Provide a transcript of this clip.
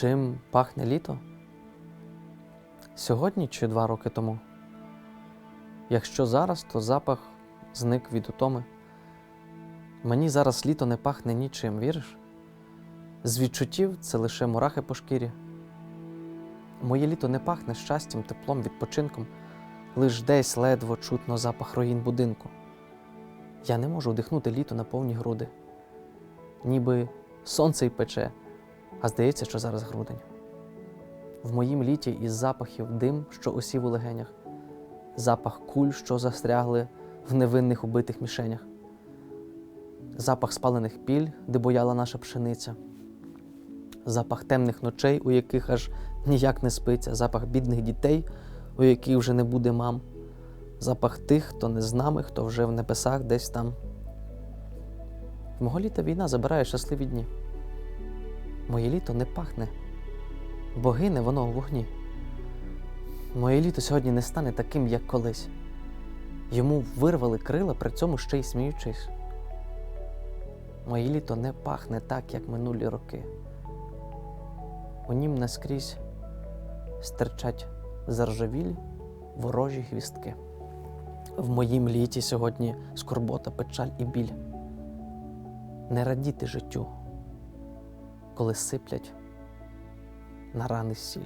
Чим пахне літо? Сьогодні чи два роки тому? Якщо зараз, то запах зник від утоми. Мені зараз літо не пахне нічим, віриш? З відчуттів це лише мурахи по шкірі. Моє літо не пахне щастям, теплом, відпочинком, лиш десь ледво чутно запах руїн будинку. Я не можу вдихнути літо на повні груди. Ніби сонце й пече, а здається, що зараз грудень. В моїм літі із запахів дим, що осів у легенях, запах куль, що застрягли в невинних убитих мішенях, запах спалених піль, де бояла наша пшениця, запах темних ночей, у яких аж ніяк не спиться, запах бідних дітей, у яких вже не буде мам, запах тих, хто не з нами, хто вже в небесах десь там. В мого літа війна забирає щасливі дні. Моє літо не пахне, бо гине воно у вогні. Моє літо сьогодні не стане таким, як колись. Йому вирвали крила, при цьому ще й сміючись. Моє літо не пахне так, як минулі роки. У нім наскрізь стирчать заржавілі ворожі гвістки. В моїм літі сьогодні скорбота, печаль і біль. Не радіти життю, коли сиплять на рани сіль.